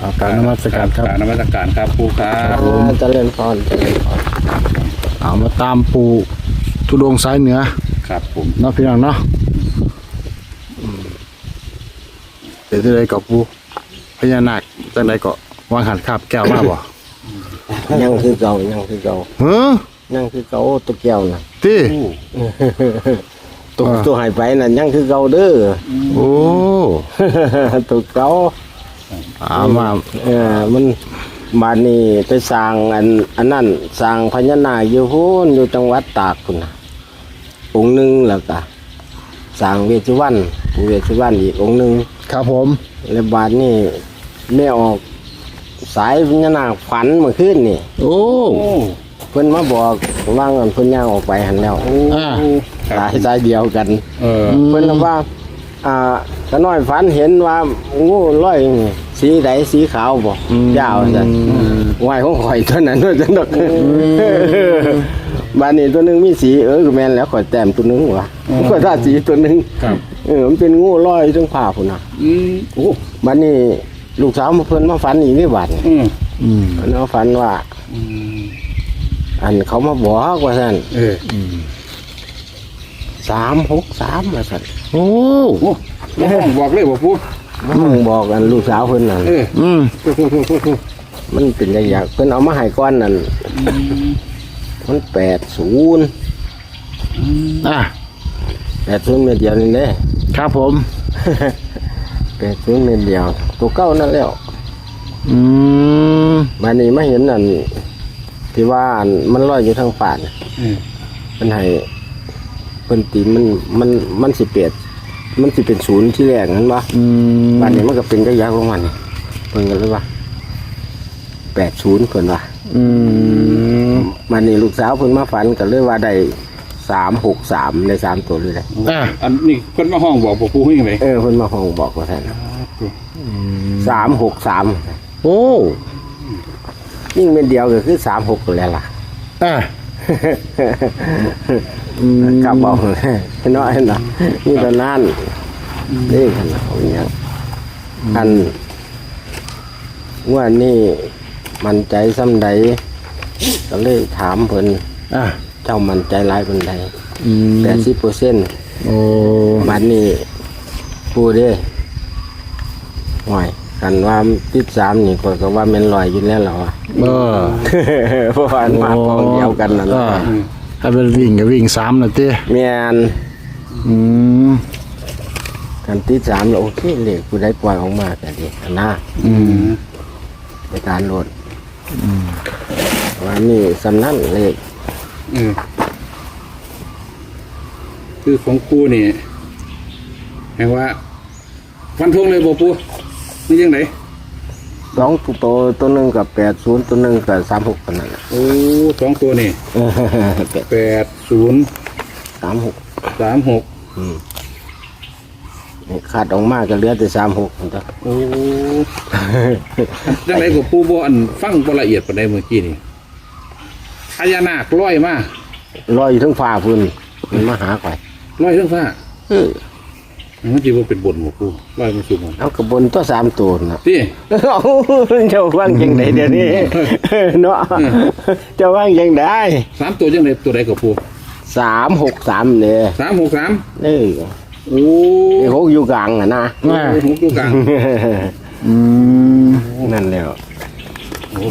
อ่ากรารนมัสการครับกรารนมัสการครับปูครับผมอ่าเจริญพรเจริญพรเอามาตามปูทุดงค์สายเหนือครับผมเนาะพี่น้องเนาะอืมเดี๋ยวจะได้กับปูพญานาคจังไดก็วางหันคาบแก้วมาบ่ ยังคือเก่ายังคือเก่าเฮ้อยังคือเก่าตัวแก้วน่ะติตัวอ่าตัวหายไปน่ะยังคือเก่าเด้อ โอ้ ตัวเก่า อามาเออมันบานนี้ไปสร้างอันอันนั้นสร้างพญานาคอยู่พูนอยู่จังหวัดตากพุ่นน่ะองค์หนึงแล้วก็สร้างเวชสุวรรณปู่เวชสุวรรณอีกองค์หนึงครับผมแล้วบาดนี้แม่ออกสายพญานาคฝันเมื่อคืนนี่โอ้โอ้เพิ่นมาบอกว่าเงินเพิ่นย่างออกไปหันแล้วอ่าคสารับยสายเดียวกัน เออ เพิ่นว่า อ่าตะน้อยฝันเห็นว่างูลอยนี่สีใดสีขาวบ่ยาวซั่นไหวของข่อยตัวนั้นว่าจังดอกบ้านนี้ตัวหนึงมีสีเออก็แม่นแล้วข่อยแต้มตัวหนึงวะข่อยทาสีตัวหนึงครับ เออมันเป็นงูลอยทั้งผ้าพุ่นน่ะอืมโอ้บ้านนี้ลูกสาวมาเพิ่นมาฝันอีกนี่บาดนี่อืมอืมเพิ่นมาฝันว่าอืมอันเขามาบอกว่าซั่นเออ 363ว่าซั่นโอ้โอ้มาห้องบอกเลยบอกปูมันบอกกันลูกสาวเพิ่นนั่นเอออืมโอ้โหโอ้โหโอ้โหมันเป็นอย่างอย่างเพิ่นเอามาให้ก้อนนั่นมันแปดศูนย์อะแปดศูนย์เม็ดเดียวนี่เด้ครับผมแปดศูนย์เม็ดเดียว ตัวเก้านั่นแล้ว อืมมานี่มาเห็นนั่นที่ว่าอันมันลอยอยู่ทางป่าน่ะเออมันให้เพิ่นตีมันมันมันสิเปดมันสิเป็นศูนย์ที่แรกนั้นวะอืมบ้านนี้มันก็เป็นกระยาของมันนี่เพิ่นก็เลยว่าแปดศูนย์เพิ่นว่าอืมมันนี่ลูกสาวเพิ่นมาฝันก็เลยว่าได้สามหกสามได้สามตัวเลยเลยอะอันนี้เพิ่นมาห้องบอกบอกปูให้ยังไงเออเพิ่นมาห้องบอกว่าท่านสามหกสามโอ้ยิ่งเป็นเดียวก็คือสามหกตัวแล้วล่ะอะอืม กลับบอกเลยน้อยนะนี่ตอนนั้นนี่ขนาดอย่างเงี้ยอันว่านี่มันใจซ้ำใดก็เลยถามเพิ่นอะเจ้ามันใจร้ายเป็นใดอืมแปดสิบเปอร์เซ็นต์โอ้มันนี่พูดเด้ห่วย กันว่าติดสามนี่ก็ก็ว่าแมันลอยอยู่แล้วเหรอวะ เออ เพราะว่ามันมากองเดียวกันนั่นแหละอ่าถ้าเป็นวิ่งก็วิ่งสามนาทีแม่นอืมกันติดสามแล้วโอเคเลยกูได้ปล่อยออกมาแต่ดีนะอืมในการโหลดว่านี่สำนักเลขเออคือของปูนี่แห่งว่าฟันธงเลยบอกปู นี่ยังไงสองตัวตัวหนึ่งกับแปดศูนย์ตัวหนึ่งกับสามหกตัวนั้นน่ะโอ้สองตัวนี่แปดแปดศูนย์สามหกสามหกขาดออกมาก็เหลือแต่สามหกจ้ะโอ้จังไรกับปูบอันฟังบ่ละเอียดปานใดเมื่อกี้นี่พญานาคลอยมาลอยอยู่ทั้งฟ้าพุ่นมันมาหาก่อยลอยเรื่องฟ้าเออ มันจีว่าเป็นบนหมปูลอยมาสู่มันเอากระบนตัวสามตัวนะที่เอาเจ้าว่างยังไงเดี๋ยวนี้เนาะเจ้าว่างยังได้สามตัวจังไรตัวใดกับปูสามหกสามเนี่ยสามหกสามนี่โอ้ไอ้หกอยู่กลางอะนะอะหกตัวกลางอืมนั่นแล้ว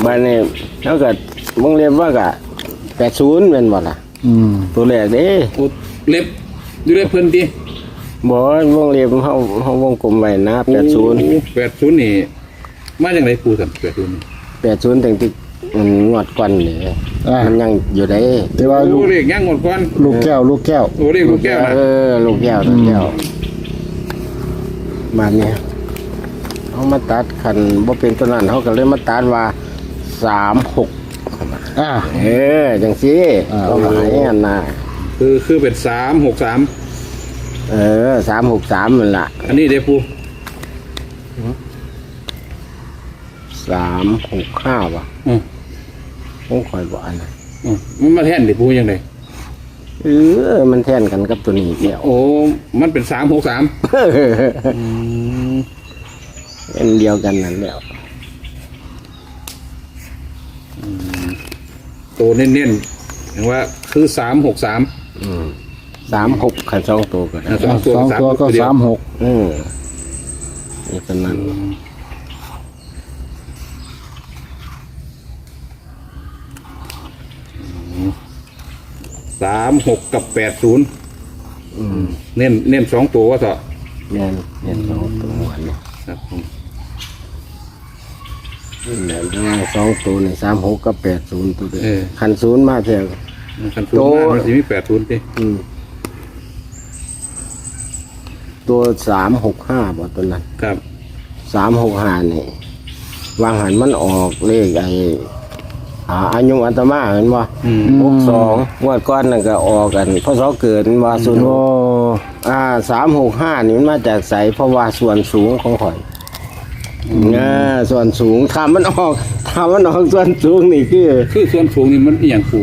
บ้านนี้แล้วก็วงเล็บว่ากะแปดศูนย์เป็นบ่ล่ะอืมตัวแรกเด้โอ้เล็บอยู่ในเพิ่นที่ บ่วงเล็บเขาเขาวงกลมไว้นะแปดศูนย์แปดศูนย์นี่มาจังไรปูสันแปดศูนย์นี่แปดศูนย์ตั้งที่มันงวดก่อนนี่อะมันยังอยู่ได้แต่ว่าลูโอ้กเรียกย่างหมดก่อนลูกแก้ว ลูกแก้ว โอ้เรียกลูกแก้วนะเออลูกแก้วลูกแก้วบ้านนี้เขามาตัดคันบ่เป็นตัวนั้นเขาก็เลยมาตัดว่าสามหกอะเออจังสิอ่า ก็หมายอันน่ะคือคือเป็นสามหกสาม เออสามหกสามมันละอันนี้เด้ปูสามหกห้าวะอืมผมคอยบอกอันนะอืมมันมาแทนเด้ปูยังไงเออ มันแทนกันกับตัวนี้เดียวโอ้มันเป็นสามหกสามเป็นเดียวกันนั่นแหล้วตัวเน้นๆเห็นว่าคือสามหกสาม สามหกขันสองตัวก็ได้สองตัวสองตัวก็เดียสามหกอืมนี่ก็นั่นสามหกกับแปดศูนย์เน้นเน้นสองตัวว่าเถอะแม่นแม่นสองตัวหมดเนี่ยครับผมแม่นแต่ว่าสองตัวนี่สามหกกับแปดศูนย์ตัวเดียวเออขันศูนย์มาเถอะคันศูนย์มามันจะมีแปดศูนย์ดิ ตัวสามหกห้าบ่ตัวนั้นครับ สามหกห้านี่วางหันมันออกเลขไอ้อ่าอายุอัตมาเห็นบ่อืม หกสองงวดก้อนนั่นก็ออกกันพศเกิดมันว่าศูนย์โอ้อ่าสามหกห้านี่มันมาจากใสเพราะว่าส่วนสูงของข่อยอ่าส่วนสูงทำมันออกทำมันออกส่วนสูงนี่คือ คือส่วนสูงนี่มันอหย่างปู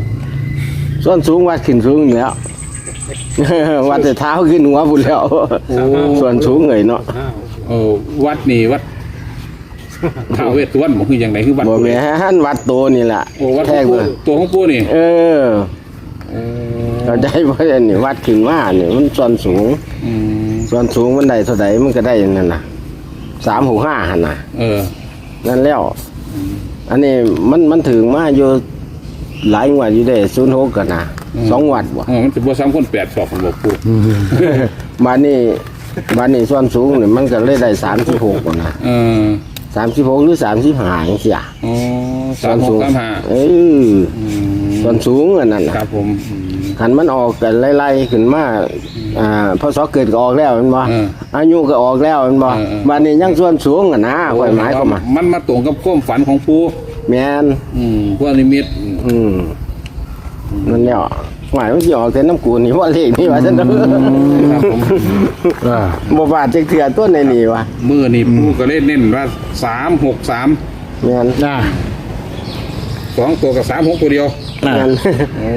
ส่วนสูงวัดขึ้นสูงอยู่แล้ว วัดแต่เท้าขึ้นหัวบุญแล้วส่วนสูงเลยเนาะเออวัดนี่วัดท้าวเวสสุวรรณบอกคืออย่างไรคือวัดบ่ปูแม่นวัดโตนี่แหละโอ้วัดขแท้องปูเลยตัวของปูนี่ เออเราได้เพราะอันนี่วัดขึ้นมานี่มันส่วนสูงอืมส่วนสูงมันได้เท่าใดมันก็ได้อย่างนั้นน่ะสามหกห้าหันน่ะเออ นั่นแล้ว อันนี้มันมันถึงมาอยู่หลายงวดอยู่ได้ศูนย์หกกันนะ สองงวัดบ่อ๋อมันจะบัวซ้ำคนแปดสอบของบอกปูมานี่มานี่ส่วนสูงนี่มันก็เลยได้สามสิบหกนะเออสามสิบหกหรือสามสิบห้าอย่างเสียอ๋อสามหกสามห้าเอออืมส่วนสูงอันนั้นคน่ะรับผมอืม ขันมันออกกันไล่ๆขึ้นมาอ่าพอสอเกิดก็ออกแล้วแมันบ่เอออายุก็ออกแล้วแมันบ่เออเออมานี่ยังส่วนสูงอะนะไว้หมายก็มามันมาตรงกับความฝันของปูแม่นอืมพวกนิมิตอืม นั่นแล้วหมายมันสิออกแต่น้ำกูนี่ว่าเลขนี่ว่าซั่นเด้อครับผมอ่าบ่บาดจักเทื่อตัวในนี่วะมือนี่ปูก็เล่นเน้นว่าสามหกสามแม่นอ่าสองตัวกับสามหกตัวเดียวอ่าแม่นโอ้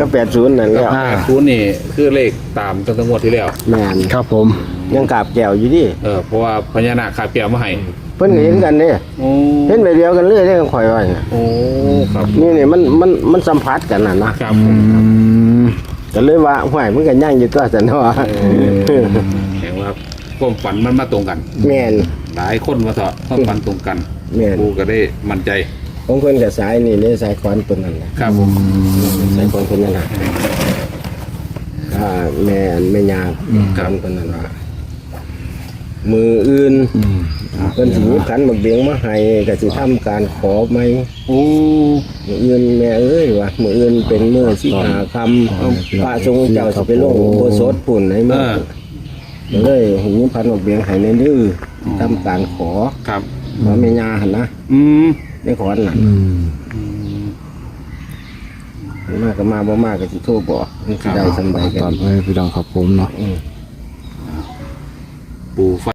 ก็80นั่นแล้วอ่า ศูนย์นี่คือเลขตามตั้งแต่งวดที่แล้ว แม่นครับผม ยังกราบแก้วอยู่ดิเออเพราะว่าพญานาคขาเปียมาให้เพิ่นก็เห็นกันเด้โอ้เห็นไปเดียวกันเลยเด้ข่อยว่าน่ะโอ้ครับนี่นี่มันมันมันสัมผัสกันน่ะนะครับผมอืมก็เลยว่าห้วยมันก็ย่างอยู่ตัวซั่นเนาะแห่งว่าความฝันมันมาตรงกัน แม่น หลายคนมาเถอะความฝันตรงกันแม่นปูก็ได้มั่นใจของเพิ่นก็สายนี่เลยสายคอนตัวนั้นน่ะครับผมสายคอนตัวนั้นน่ะถ้าแม่อันแม่ยาครับตัวนั้นว่า มืออื่นอืมเพิ่นสิมีขันบักเบียงมาให้ก็สิทำการขอไหมโอ้ มืออื่นแม่เอ้ยว่ามืออื่นเป็นมื้อสิหาคำพระทรงเจ้าสิไปลงอุโบสถปุ่นให้เอมื้ออก็เลยหูพันบักเบียงให้ในดื้อทำการขอครับว่าแม่ยาหั่นนะอืมได้ขอนั่นอืมมากก็มาบ่มากก็สิโทรบอกมันสิได้สำบายกัตอน นไปพี่น้องครับผมเนาะอืมปู